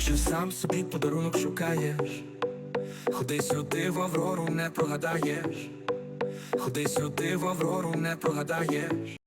Якщо сам собі подарунок шукаєш, ходи сюди в Аврору, не прогадаєш. Ходи сюди в Аврору, не прогадаєш.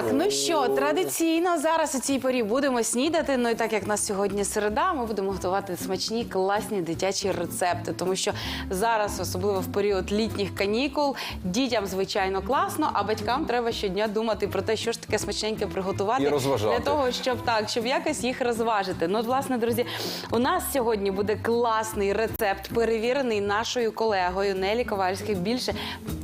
Так, ну що, традиційно зараз у цій порі будемо снідати. Ну і так як нас сьогодні середа, ми будемо готувати смачні, класні дитячі рецепти. Тому що зараз, особливо в період літніх канікул, дітям звичайно класно, а батькам треба щодня думати про те, що ж таке смачненьке приготувати І розважати. для того, щоб так, щоб якось їх розважити. Ну, от, власне, друзі, у нас сьогодні буде класний рецепт, перевірений нашою колегою Нелі Ковальських. Більше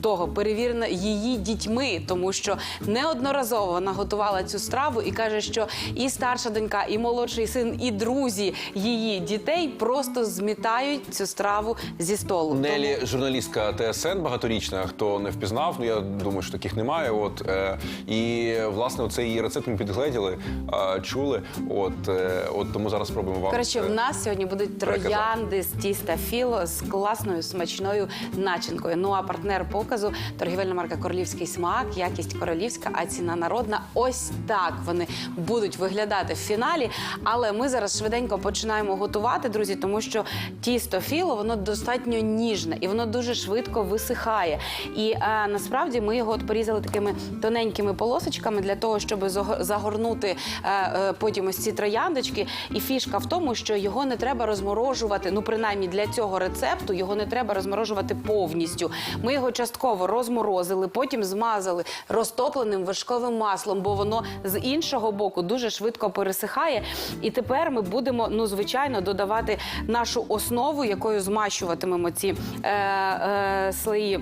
того, перевірена її дітьми, тому що неодноразово вона готувала цю страву і каже, що і старша донька, і молодший син, і друзі її дітей просто змітають цю страву зі столу. Нелі, журналістка ТСН багаторічна. Хто не впізнав, ну я думаю, що таких немає. От е, і власне цей її рецепт ми підгледіли, е, чули. От, е, от тому зараз спробуємо вам. Коротше, в е, нас сьогодні будуть троянди з тіста філо з класною смачною начинкою. Ну а партнер показу торгівельна марка Королівський смак, якість королівська, а ціна народна. Ось так вони будуть виглядати в фіналі. Але ми зараз швиденько починаємо готувати, друзі, тому що тісто філо воно достатньо ніжне і воно дуже швидко висихає. І е, насправді ми його от порізали такими тоненькими полосочками для того, щоб загорнути е, е, потім ось ці трояндочки. І фішка в тому, що його не треба розморожувати. Ну, принаймні для цього рецепту його не треба розморожувати повністю. Ми його частково розморозили, потім змазали розтопленим вершковим маслом, бо воно з іншого боку дуже швидко пересихає. І тепер ми будемо, ну звичайно, додавати нашу основу, якою змащуватимемо ці е, е, слої.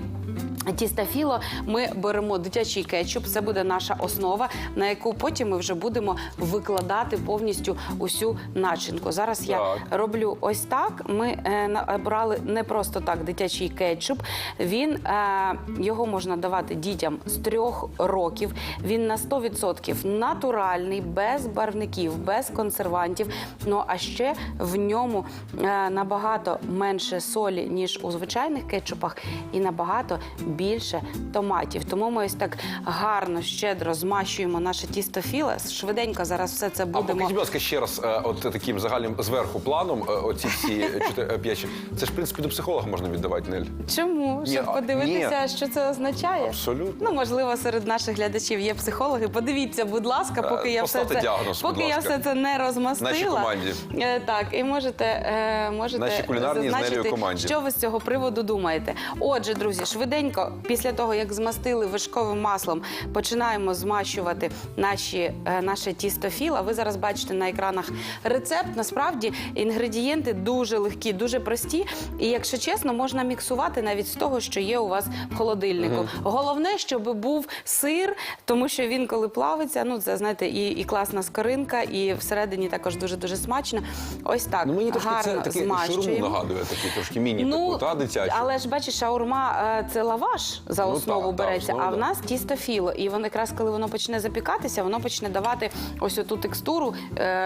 Тіста філо ми беремо дитячий кетчуп, це буде наша основа, на яку потім ми вже будемо викладати повністю усю начинку. Зараз я роблю ось так. Ми е, брали не просто так дитячий кетчуп. Він е, його можна давати дітям з трьох років. Він на 100% натуральний, без барвників, без консервантів. Ну а ще в ньому е, набагато менше солі, ніж у звичайних кетчупах, і набагато більше томатів. Тому ми ось так гарно, щедро змащуємо наше тісто філе. Швиденько зараз все це А будемо. покажіть, будь ласка, ще раз, е, от таким загальним зверху планом, е, оці всі чотири- е, п'ять. Це ж в принципі до психолога можна віддавати, Нель. Чому? Ні, Щоб подивитися, що це означає? Абсолютно. Ну, можливо, серед наших глядачів є психологи. Подивіться, будь ласка, Е, поки я все поставте це діагноз, будь поки я ласка. все це не розмастила. Нашій команді. Е, Так, і можете, е, можете Нашій кулінарній з зазначити, команді. що ви з цього приводу думаєте. Отже, друзі, швиденько, після того як змастили вишковим маслом, починаємо змащувати наші, е, наше тісто філа. Ви зараз бачите на екранах рецепт. Насправді інгредієнти дуже легкі, дуже прості. І якщо чесно, можна міксувати навіть з того, що є у вас в холодильнику. Головне, щоб був сир, тому що він, коли плавиться, ну це знаєте, і, і класна скоринка, і всередині також дуже дуже смачно. Ось так Ну мені трошки гарно це такий шурму нагадує, такий трошки міні Ну, таку, та дитячу. але ж бачиш, шаурма е, це лаваш за Ну, основу ну, так, береться, основу, а в нас тісто філо. І воно якраз коли воно почне запікатися, воно почне давати ось оту текстуру,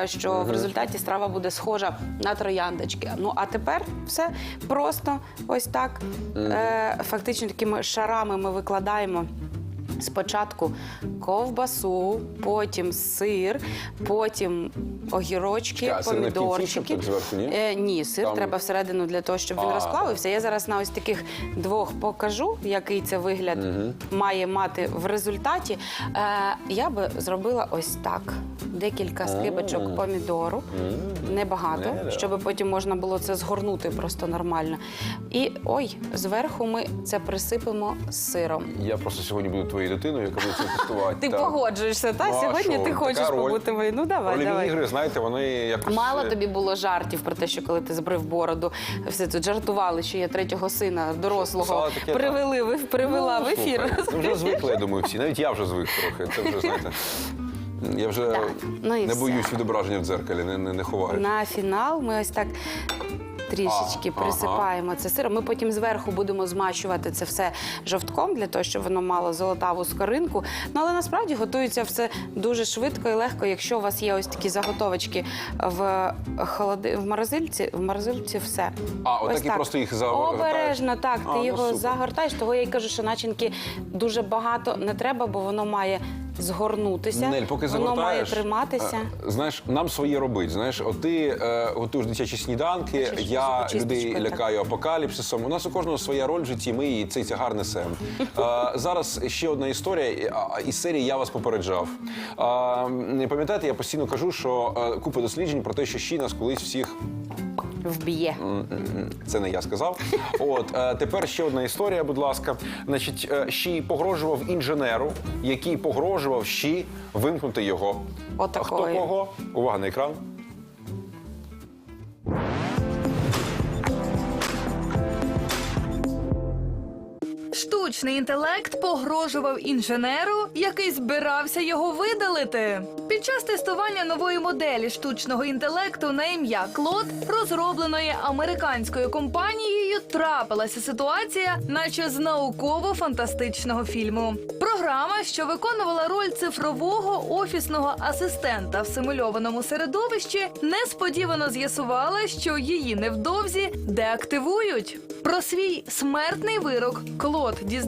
що що в результаті страва буде схожа на трояндочки. Ну а тепер все просто ось так. Угу. Фактично такими шарами ми викладаємо. Спочатку ковбасу, потім сир, потім огірочки, Чекай, а сир не в кінці, щоб помідорчики. так зверху, ні? Е, ні, сир Там- треба всередину для того, щоб він А. розплавився. Я зараз на ось таких двох покажу, який це вигляд має мати в результаті. Е, я би зробила ось так: декілька скибочок помідору, небагато, Не-да. щоб потім можна було це згорнути просто нормально. І ой, зверху ми це присипемо сиром. Я просто сьогодні буду твоєю дитиною, яка буде це тестувати. Ти погоджуєшся, та Ну, а сьогодні що? ти Така хочеш роль. побути моєю. Ну давай, Рольові давай. ігри, знаєте, вони якось... Мало е, тобі було жартів про те, що коли ти збрив бороду, все тут жартували, що я третього сина дорослого таке, привели ви привела ну, в ефір. слухай, ну, Вже звикли, я думаю, всі. Навіть я вже звик трохи. Це вже, знаєте, я вже. Ну і не все. боюсь відображення в дзеркалі, не, не, не ховаю. На фінал ми ось так. Трішечки А, присипаємо це сиром. Ми потім зверху будемо змащувати це все жовтком для того, щоб воно мало золотаву скоринку. Ну але насправді готується все дуже швидко і легко. Якщо у вас є ось такі заготовочки в холоди... в морозильці, в морозильці все. А, Ось отак і просто їх загортаєш? Обережно, так. Ти А, ну, його супер. загортаєш. Того я й кажу, що начинки дуже багато не треба, бо воно має згорнутися. Нель, поки Воно має триматися. е, Знаєш, нам своє робить. Знаєш, от ти е, готуєш дитячі сніданки, Бачиш, я людей так. лякаю апокаліпсисом. У нас у кожного своя роль в житті. Ми її цей тягар несемо. Е, зараз ще одна історія а, із серії Я вас попереджав. Е, не пам'ятаєте, я постійно кажу, що е, купа досліджень про те, що щі нас колись всіх Вб'є. це не я сказав. От е, тепер ще одна історія, будь ласка. Значить, е, Щі погрожував інженеру, який погрожував щі вимкнути його. Отакої. Хто кого? Увага на екран. Штучний інтелект погрожував інженеру, який збирався його видалити. Під час тестування нової моделі штучного інтелекту на ім'я Клод, розробленої американською компанією, трапилася ситуація, наче з науково-фантастичного фільму. Програма, що виконувала роль цифрового офісного асистента в симульованому середовищі, несподівано з'ясувала, що її невдовзі деактивують. Про свій смертний вирок Клод дізнався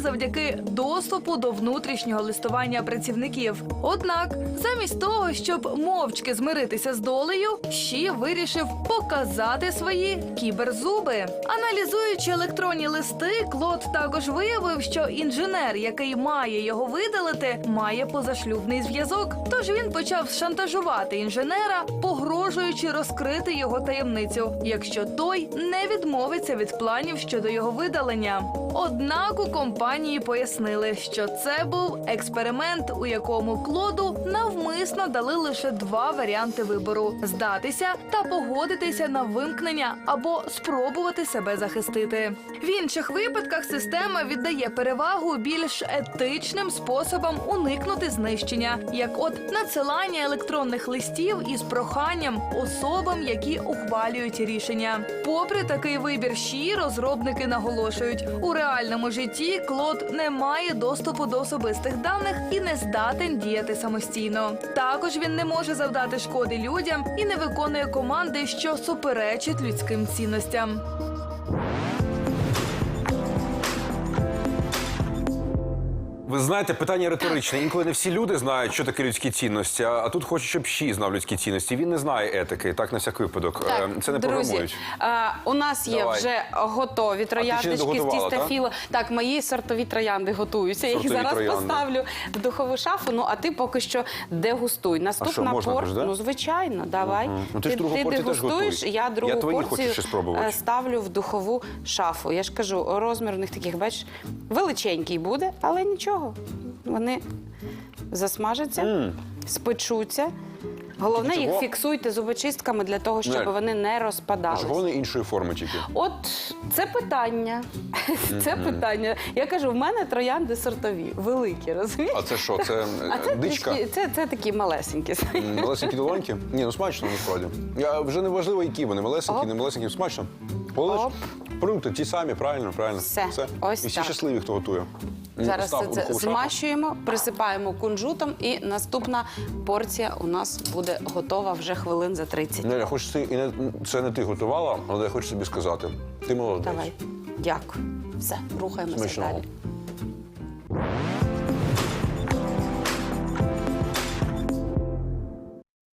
завдяки доступу до внутрішнього листування працівників. Однак, замість того, щоб мовчки змиритися з долею, Щі вирішив показати свої кіберзуби. Аналізуючи електронні листи, Клод також виявив, що інженер, який має його видалити, має позашлюбний зв'язок. Тож він почав шантажувати інженера, погрожуючи розкрити його таємницю, якщо той не відмовиться від планів щодо його видалення. Однак у компанії пояснили, що це був експеримент, у якому Клоду навмисно дали лише два варіанти вибору: здатися та погодитися на вимкнення або спробувати себе захистити. В інших випадках система віддає перевагу більш етичним способам уникнути знищення, як от надсилання електронних листів із проханням особам, які ухвалюють рішення. Попри такий вибір щі, розробники наголошують, у реальному житті Клод не має доступу до особистих даних і не здатен діяти самостійно. Також він не може завдати шкоди людям і не виконує команди, що суперечить людським цінностям. Ви знаєте, питання риторичне. Інколи не всі люди знають, що таке людські цінності, а тут хочуть, щоб щі знав людські цінності. Він не знає етики, так на всяк випадок. Е, Це не друзі, програмують. е, у нас є Давай. вже готові трояндочки з доготувала, тіста так? Так, мої сортові троянди готуються. Я їх Сортові зараз троянди. поставлю в духову шафу. Ну а ти поки що дегустуй. Наступна можна порція. теж, да? Ну звичайно, давай. Ну, ти ж другу порцію теж дегустуєш, готуй. я другу Я твої порцію хочу ще спробувати. е, ставлю в духову шафу. Я ж кажу, розмір у них таких, бачиш, величенький буде, але нічого. Вони засмажаться, спечуться. Головне, їх Чого? фіксуйте зубочистками для того, щоб Нель, вони не розпадалися. вони іншої форми тільки. От це питання. Це питання. Я кажу, в мене троянди сортові, великі, розумієш? А це що? Це е, А це, дичка? трішки- це, це такі малесенькі. М, Малесенькі долоньки? Ні, ну смачно насправді. Я вже не важливо, які вони малесенькі, не малесенькі, смачно. Оп. продукти ті самі, правильно, правильно. Все, ось І всі так. щасливі, хто готує. М, Зараз це, це змащуємо, присипаємо кунжутом, і наступна порція у нас буде готова вже хвилин за 30. Неля, хоч ти і не це не ти готувала, але я хочу собі сказати. Ти молодець. Давай. Дякую. Все, рухаємося Смачного. далі.